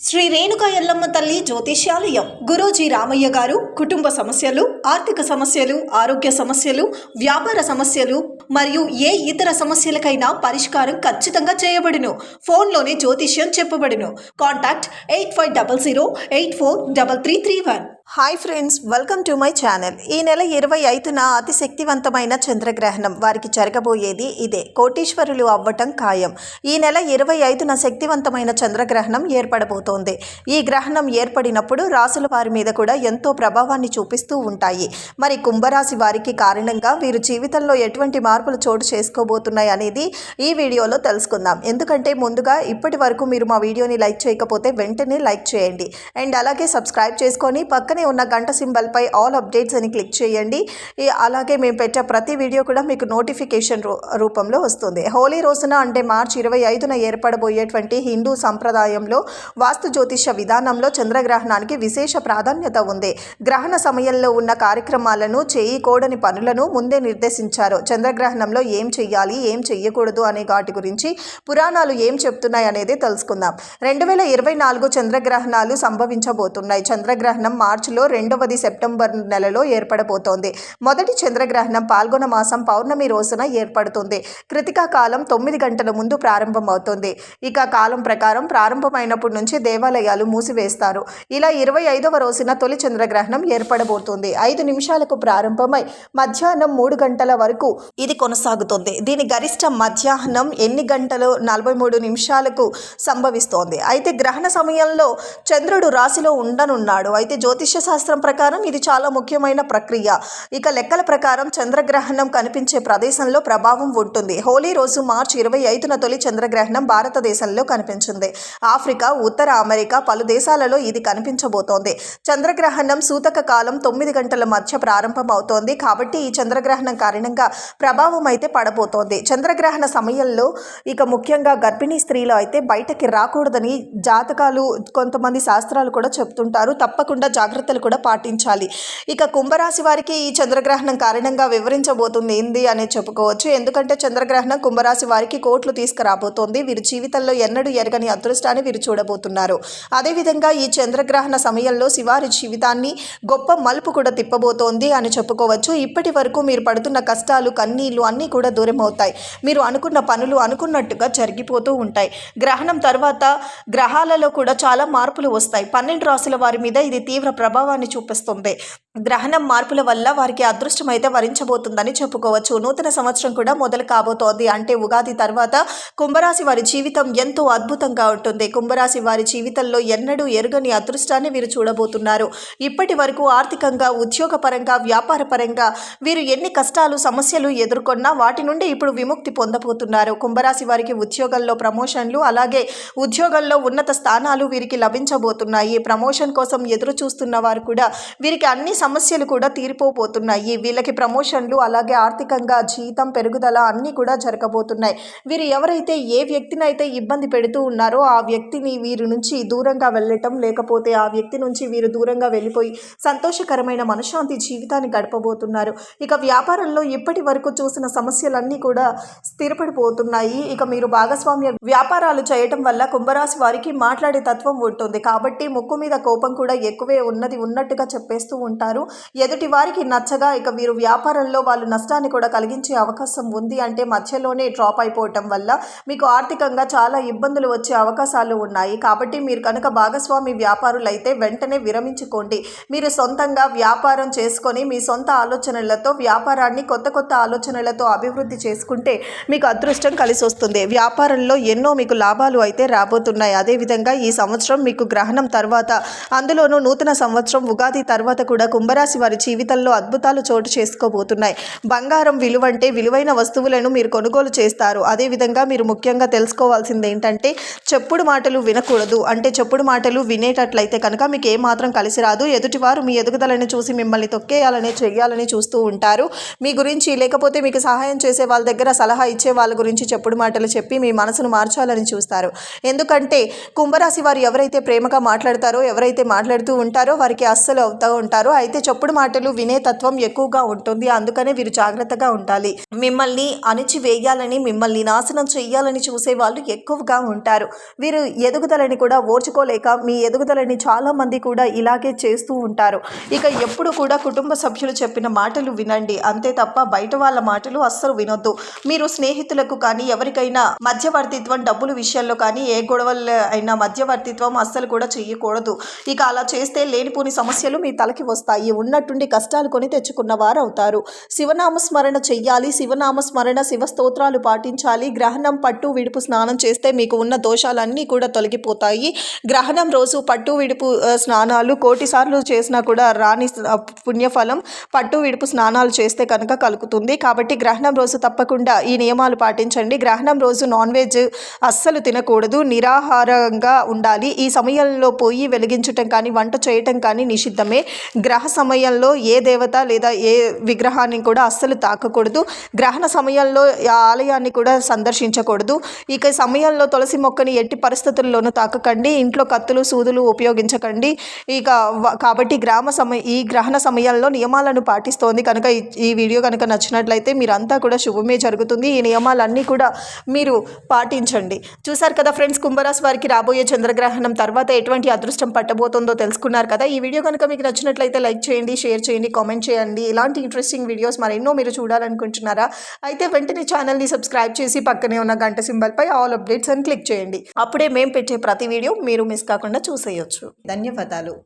శ్రీ రేణుక ఎల్లమ్మ తల్లి జ్యోతిష్యాలయం. గురూజీ రామయ్య గారు కుటుంబ సమస్యలు ఆర్థిక సమస్యలు ఆరోగ్య సమస్యలు వ్యాపార సమస్యలు మరియు ఏ ఇతర సమస్యలకైనా పరిష్కారం ఖచ్చితంగా చేయబడును. ఫోన్లోనే జ్యోతిష్యం చెప్పబడును. Contact eight five double zero eight four double three three one. Hi friends welcome to my channel. ఈ నెల ఇరవై ఐదున అతి శక్తివంతమైన చంద్రగ్రహణం. వారికి జరగబోయేది ఇదే. కోటీశ్వరులు అవ్వటం ఖాయం. ఈ నెల ఇరవై ఐదున శక్తివంతమైన చంద్రగ్రహణం ఏర్పడబోతోంది. ఈ గ్రహణం ఏర్పడినప్పుడు రాసుల వారి మీద కూడా ఎంతో ప్రభావాన్ని చూపిస్తూ ఉంటాయి. మరి కుంభరాశి వారికి కారణంగా వీరు జీవితంలో ఎటువంటి మార్పులు చోటు చేసుకోబోతున్నాయి అనేది ఈ వీడియోలో తెలుసుకుందాం. ఎందుకంటే ముందుగా ఇప్పటి వరకు మీరు మా వీడియోని లైక్ చేయకపోతే వెంటనే లైక్ చేయండి. అండ్ అలాగే సబ్స్క్రైబ్ చేసుకొని పక్కన ఉన్న గంట సింబల్పై ఆల్ అప్డేట్స్ అని క్లిక్ చేయండి. అలాగే మేము పెట్టే ప్రతి వీడియో కూడా మీకు నోటిఫికేషన్ రూ- రూపంలో వస్తుంది. హోలీ రోజున అంటే మార్చి ఇరవై ఐదున ఏర్పడబోయేటువంటి హిందూ సంప్రదాయంలో వాస్తు జ్యోతిష విధానంలో చంద్రగ్రహణానికి విశేష ప్రాధాన్యత ఉంది. గ్రహణ సమయంలో ఉన్న కార్యక్రమాలను చేయకూడని పనులను ముందే నిర్దేశించారు. చంద్రగ్రహణంలో ఏం చెయ్యాలి ఏం చెయ్యకూడదు అనే వాటి గురించి పురాణాలు ఏం చెప్తున్నాయి అనేది తెలుసుకుందాం. రెండు వేల ఇరవై నాలుగు చంద్రగ్రహణాలు సంభవించబోతున్నాయి. చంద్రగ్రహణం మార్చిలో రెండవది సెప్టెంబర్ నెలలో ఏర్పడబోతోంది. మొదటి చంద్రగ్రహణం పాల్గొన మాసం పౌర్ణమి రోజున ఏర్పడుతుంది. కృతికా కాలం తొమ్మిది గంటల ముందు ప్రారంభమవుతుంది. ఇక కాలం ప్రకారం ప్రారంభమైనప్పటి నుంచి దేవాలయాలు మూసివేస్తారు. ఇలా ఇరవై ఐదవ రోజున తొలి చంద్రగ్రహణం ఏర్పడబోతుంది. ఐదు నిమిషాలకు ప్రారంభమై మధ్యాహ్నం మూడు గంటల వరకు ఇది కొనసాగుతుంది. దీని గరిష్ట మధ్యాహ్నం ఎన్ని గంటలు? నలభై మూడు నిమిషాలకు సంభవిస్తోంది. అయితే గ్రహణ సమయంలో చంద్రుడు రాశిలో ఉండనున్నాడు. అయితే జ్యోతిష్య శాస్త్రం ప్రకారం ఇది చాలా ముఖ్యమైన ప్రక్రియ. ఇక లెక్కల ప్రకారం చంద్రగ్రహణం కనిపించే ప్రదేశంలో ప్రభావం ఉంటుంది. హోలీ రోజు మార్చి ఇరవై ఐదున తొలి చంద్రగ్రహణం భారతదేశంలో కనిపించింది. ఆఫ్రికా ఉత్తర అమెరికా పలు దేశాలలో ఇది కనిపించబోతోంది. చంద్రగ్రహణం సూతక కాలం తొమ్మిది గంటల మధ్య ప్రారంభమవుతోంది. కాబట్టి ఈ చంద్రగ్రహణం కారణంగా ప్రభావం అయితే పడబోతోంది. చంద్రగ్రహణ సమయంలో ఇక ముఖ్యంగా గర్భిణీ స్త్రీలు అయితే బయటకి రాకూడదని జాతకాలు కొంతమంది శాస్త్రాలు కూడా చెప్తుంటారు. తప్పకుండా జాగ్రత్తలు కూడా పాటించాలి. ఇక కుంభరాశి వారికి ఈ చంద్రగ్రహణం కారణంగా వివరించబోతుంది. ఏంది అనేది చెప్పుకోవచ్చు. ఎందుకంటే చంద్రగ్రహణం కుంభరాశి వారికి కోట్లు తీసుకురాబోతోంది. వీరి జీవితంలో ఎన్నడూ ఎరగని అదృష్టాన్ని వీరు చూడబోతున్నారు. అదేవిధంగా ఈ చంద్రగ్రహణ సమయంలో శివారి జీవితాన్ని గొప్ప మలుపు కూడా తిప్పబోతోంది అని చెప్పుకోవచ్చు. ఇప్పటి వరకు మీరు పడుతున్న కష్టాలు కన్నీళ్ళు అన్నీ కూడా దూరం అవుతాయి. మీరు అనుకున్న పనులు అనుకున్నట్టుగా జరిగిపోతూ ఉంటాయి. గ్రహణం తర్వాత గ్రహాలలో కూడా చాలా మార్పులు వస్తాయి. పన్నెండు రాసుల వారి మీద ఇది తీవ్ర ప్రభావాన్ని చూపిస్తుంది. గ్రహణం మార్పుల వల్ల వారికి అదృష్టం అయితే వరించబోతుందని చెప్పుకోవచ్చు. నూతన సంవత్సరం కూడా మొదలు కాబోతోంది. అంటే ఉగాది తర్వాత కుంభరాశి వారి జీవితం ఎంతో అద్భుతంగా ఉంటుంది. కుంభరాశి వారి జీవితంలో ఎన్నడూ ఎరుగని అదృష్టాన్ని వీరు చూడబోతున్నారు. ఇప్పటి వరకు ఆర్థికంగా ఉద్యోగపరంగా వ్యాపారపరంగా వీరు ఎన్ని కష్టాలు సమస్యలు ఎదుర్కొన్నా వాటి నుండి ఇప్పుడు విముక్తి పొందబోతున్నారు. కుంభరాశి వారికి ఉద్యోగంలో ప్రమోషన్లు అలాగే ఉద్యోగంలో ఉన్నత స్థానాలు వీరికి లభించబోతున్నాయి. ప్రమోషన్ కోసం ఎదురు చూస్తున్న వారు కూడా వీరికి అన్ని సమస్యలు కూడా తీరిపోబోతున్నాయి. వీళ్ళకి ప్రమోషన్లు అలాగే ఆర్థికంగా జీతం పెరుగుదల అన్నీ కూడా జరగబోతున్నాయి. వీరు ఎవరైతే ఏ వ్యక్తిని అయితే ఇబ్బంది పెడుతూ ఉన్నారో ఆ వ్యక్తిని వీరి నుంచి దూరంగా వెళ్ళటం లేకపోతే ఆ వ్యక్తి నుంచి వీరు దూరంగా వెళ్ళిపోయి సంతోషకరమైన మనశ్శాంతి జీవితాన్ని గడపబోతున్నారు. ఇక వ్యాపారంలో ఇప్పటి వరకు చూసిన సమస్యలన్నీ కూడా స్థిరపడిపోతున్నాయి. ఇక మీరు భాగస్వామ్య వ్యాపారాలు చేయటం వల్ల కుంభరాశి వారికి మాట్లాడే తత్వం ఉంటుంది. కాబట్టి ముక్కు మీద కోపం కూడా ఎక్కువే ఉన్నది ఉన్నట్టుగా చెప్పేస్తూ ఉంటారు. ఎదుటి వారికి నచ్చగా ఇక వీరు వ్యాపారంలో వాళ్ళు నష్టాన్ని కూడా కలిగించే అవకాశం ఉంది అంటే మధ్యలోనే డ్రాప్ అయిపోవటం వల్ల మీకు ఆర్థికంగా చాలా ఇబ్బందులు వచ్చే అవకాశాలు ఉన్నాయి. కాబట్టి మీరు కనుక భాగస్వామి వ్యాపారులైతే వెంటనే విరమించుకోండి. మీరు సొంతంగా వ్యాపారం చేసుకొని మీ సొంత ఆలోచనలతో వ్యాపారాన్ని కొత్త కొత్త ఆలోచనలతో అభివృద్ధి చేసుకుంటే మీకు అదృష్టం కలిసి వస్తుంది. వ్యాపారంలో ఎన్నో మీకు లాభాలు అయితే రాబోతున్నాయి. అదేవిధంగా ఈ సంవత్సరం మీకు గ్రహణం తర్వాత అందులోనూ నూతన సంవత్సరం సంవత్సరం ఉగాది తర్వాత కూడా కుంభరాశి వారి జీవితంలో అద్భుతాలు చోటు చేసుకోబోతున్నాయి. బంగారం విలువ అంటే విలువైన వస్తువులను మీరు కొనుగోలు చేస్తారు. అదేవిధంగా మీరు ముఖ్యంగా తెలుసుకోవాల్సింది ఏంటంటే చెప్పుడు మాటలు వినకూడదు. అంటే చెప్పుడు మాటలు వినేటట్లయితే కనుక మీకు ఏమాత్రం కలిసి రాదు. ఎదుటివారు మీ ఎదుగుదలను చూసి మిమ్మల్ని తొక్కేయాలని చెయ్యాలని చూస్తూ ఉంటారు. మీ గురించి లేకపోతే మీకు సహాయం చేసే వాళ్ళ దగ్గర సలహా ఇచ్చే వాళ్ళ గురించి చెప్పుడు మాటలు చెప్పి మీ మనసును మార్చాలని చూస్తారు. ఎందుకంటే కుంభరాశి వారు ఎవరైతే ప్రేమగా మాట్లాడతారో ఎవరైతే మాట్లాడుతూ ఉంటారో వారికి అస్సలు అవుతూ ఉంటారు. అయితే చెప్పుడు మాటలు వినే తత్వం ఎక్కువగా ఉంటుంది. అందుకనే వీరు జాగ్రత్తగా ఉండాలి. మిమ్మల్ని అణిచివేయాలని మిమ్మల్ని నాశనం చేయాలని చూసే వాళ్ళు ఎక్కువగా ఉంటారు. వీరు ఎదుగుదలని కూడా ఓర్చుకోలేక మీ ఎదుగుదలని చాలామంది కూడా ఇలాగే చేస్తూ ఉంటారు. ఇక ఎప్పుడు కూడా కుటుంబ సభ్యులు చెప్పిన మాటలు వినండి. అంతే తప్ప బయట వాళ్ళ మాటలు అస్సలు వినొద్దు. మీరు స్నేహితులకు కానీ ఎవరికైనా మధ్యవర్తిత్వం డబ్బుల విషయంలో కానీ ఏ గొడవలు అయినా మధ్యవర్తిత్వం అస్సలు కూడా చేయకూడదు ఇక అలా చేస్తే లేనిపోని సమస్యలు మీ తలకి వస్తాయి. ఉన్నట్టుండి కష్టాలు కొని తెచ్చుకున్న వారు అవుతారు శివనామ స్మరణ చెయ్యాలి. శివనామ స్మరణ శివ స్తోత్రాలు పాటించాలి. గ్రహణం పట్టు విడుపు స్నానం చేస్తే మీకు ఉన్న దోషాలన్నీ కూడా తొలగిపోతాయి. గ్రహణం రోజు పట్టు విడుపు స్నానాలు కోటిసార్లు చేసినా కూడా రాని పుణ్యఫలం పట్టు విడుపు స్నానాలు చేస్తే కనుక కలుగుతుంది. కాబట్టి గ్రహణం రోజు తప్పకుండా ఈ నియమాలు పాటించండి. గ్రహణం రోజు నాన్ వెజ్ అస్సలు తినకూడదు. నిరాహారంగా ఉండాలి. ఈ సమయంలో పోయి వెలిగించటం కానీ వంట చేయటం కానీ నిషిద్ధమే. గ్రహ సమయంలో ఏ దేవత లేదా ఏ విగ్రహాన్ని కూడా అస్సలు తాకకూడదు. గ్రహణ సమయంలో ఆ ఆలయాన్ని కూడా సందర్శించకూడదు. ఇక ఈ సమయంలో తులసి మొక్కని ఎట్టి పరిస్థితుల్లోనూ తాకకండి. ఇంట్లో కత్తులు సూదులు ఉపయోగించకండి. ఇక కాబట్టి గ్రామ సమయ ఈ గ్రహణ సమయంలో నియమాలను పాటిస్తోంది. కనుక ఈ- ఈ వీడియో కనుక నచ్చినట్లయితే మీరంతా కూడా శుభమే జరుగుతుంది. ఈ నియమాలన్నీ కూడా మీరు పాటించండి. చూసారు కదా ఫ్రెండ్స్ కుంభరాశి వారికి రాబోయే చంద్రగ్రహణం తర్వాత ఎటువంటి అదృష్టం పట్టబోతుందో తెలుసుకున్నారు కదా. ఈ వీడియో కనుక మీకు నచ్చినట్లయితే లైక్ చేయండి షేర్ చేయండి కామెంట్ చేయండి. ఇలాంటి ఇంట్రెస్టింగ్ వీడియోస్ మరెన్నో మీరు చూడాలనుకుంటున్నారా? అయితే వెంటనే ఛానల్ని సబ్స్క్రైబ్ చేసి పక్కనే ఉన్న గంట సింబల్పై ఆల్ అప్డేట్స్ అని క్లిక్ చేయండి. అప్పుడే మేము పెట్టే ప్రతి వీడియో మీరు మిస్ కాకుండా చూసేయొచ్చు. ధన్యవాదాలు.